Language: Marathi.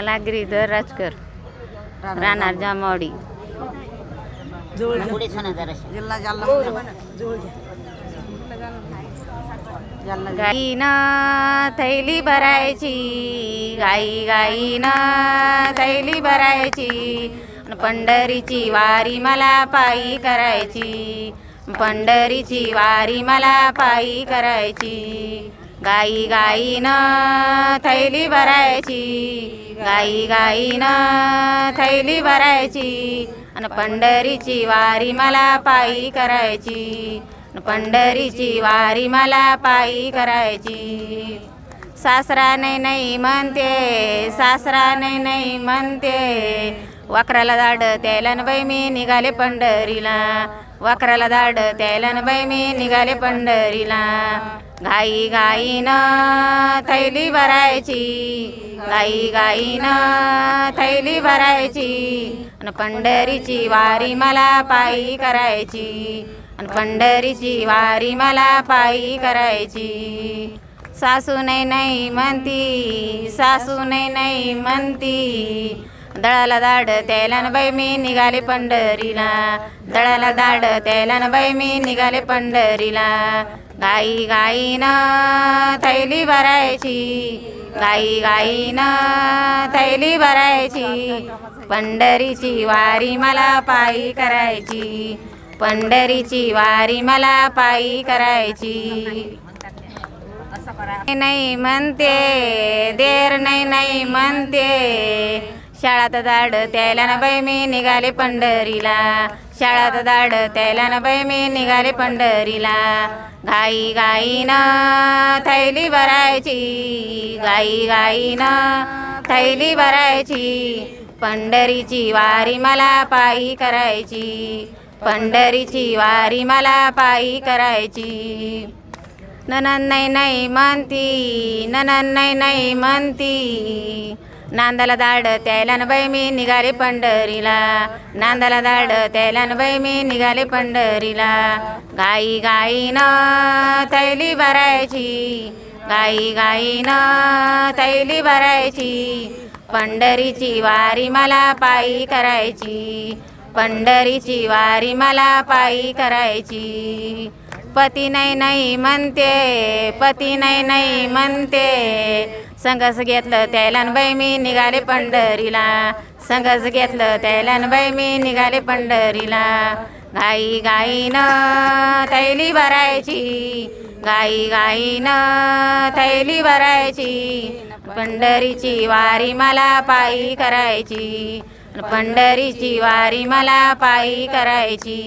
मला गिरीधर राजकर राहणार जामवाडी जालना जालना गाईनं थैली भरायची गाई गाईनं थैली भरायची पंढरीची वारी मला पायी करायची. पंढरीची वारी मला पायी करायची. गाई गाईनं थैली भरायची. गाई गाईनं थैली भरायची. आणि पंढरीची वारी मला पायी करायची. पंढरीची वारी मला पायी करायची. सासरा नाही नाही म्हणते सासरा नाही नाही म्हणते वाकराला दाड त्याला न बाई मी निघाले पंढरीला. वाकराला दाड त्याला न बाई मी निघाले पंढरीला. घाई घाईनं थैली भरायची गाई गाईनं थैली भरायची. आणि पंढरीची वारी मला पायी करायची आणि पंढरीची वारी मला पायी करायची. सासू नाही नाही म्हणती सासू नाही नाही म्हणती दळाला दाड त्याला न बाई मी निघाले पंढरीला. दळाला दाड त्याला न बाई मी निघाले पंढरीला. गाई गाईनं थैली भरायची गाई गाईनं थैली भरायची. पंढरीची वारी मला पायी करायची पंढरीची वारी मला पायी करायची. नाही म्हणते देर नाही नाही म्हणते. शाळात दाड त्याला ना बाई मी निघाले पंढरीला. शाळात दाड त्याला ना बाई मी निघाले पंढरीला. गाई गाईनं थैली भरायची गाई गाईनं थैली भरायची. पंढरीची वारी मला पायी करायची पंढरीची वारी मला पायी करायची. ननन नाही नाही म्हणती ननन नाही नाही म्हणती नांदाला दाड त्याला बाई मी निघाले पंढरीला. नांदाला दाड त्याला बाई मी निघाले पंढरीला. गाई गाईनं थैली भरायची. गाई गाईनं थैली भरायची. पंढरीची वारी मला पायी करायची. पंढरीची वारी मला पायी करायची. पती नाही नाही म्हणते पती नाही नाही म्हणते संगस घेतलं त्याला बाई मी निघाले पंढरीला. संगस घेतलं त्याला बाई मी निघाले पंढरीला. गाई गाईनं थैली भरायची. गाई गाईनं थैली भरायची. पंढरीची वारी मला पायी करायची. पंढरीची वारी मला पायी करायची.